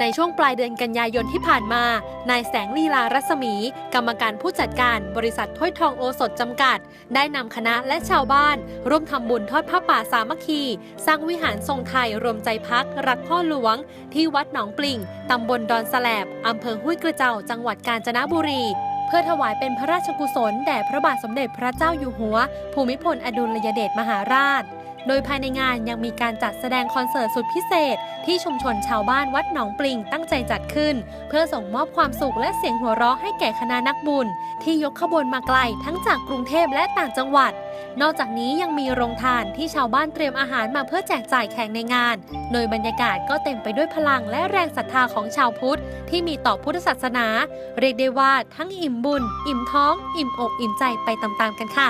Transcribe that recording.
ในช่วงปลายเดือนกันยายนที่ผ่านมา นายแสงลีลารัศมี กรรมการผู้จัดการบริษัทถ้วยทองโอสถจำกัด ได้นำคณะและชาวบ้าน ร่วมทำบุญทอดผ้าป่าสามัคคี สร้างวิหารทรงไทยรวมใจพัก รักพ่อหลวง ที่วัดหนองปลิงตำบลดอนสแลบอำเภอห้วยกระเจ้า จังหวัดกาญจนบุรีเพื่อถวายเป็นพระราชกุศลแด่พระบาทสมเด็จพระเจ้าอยู่หัว ภูมิพลอดุลยเดชมหาราช โดยภายในงานยังมีการจัดแสดงคอนเสิร์ตสุดพิเศษ ที่ชุมชนชาวบ้านวัดหนองปลิงตั้งใจจัดขึ้น เพื่อส่งมอบความสุขและเสียงหัวเราะให้แก่คณะนักบุญ ที่ยกขบวนมาไกลทั้งจากกรุงเทพและต่างจังหวัด นอกจากนี้ยังมีโรงทานที่ชาวบ้านเตรียมอาหารมาเพื่อแจกจ่ายแขกในงาน โดยบรรยากาศก็เต็มไปด้วยพลังและแรงศรัทธาของชาวพุทธ ที่มีต่อพุทธศาสนา เรียกได้ว่าทั้งอิ่มบุญ อิ่มท้อง อิ่มอกอิ่มใจไปตามๆกันค่ะ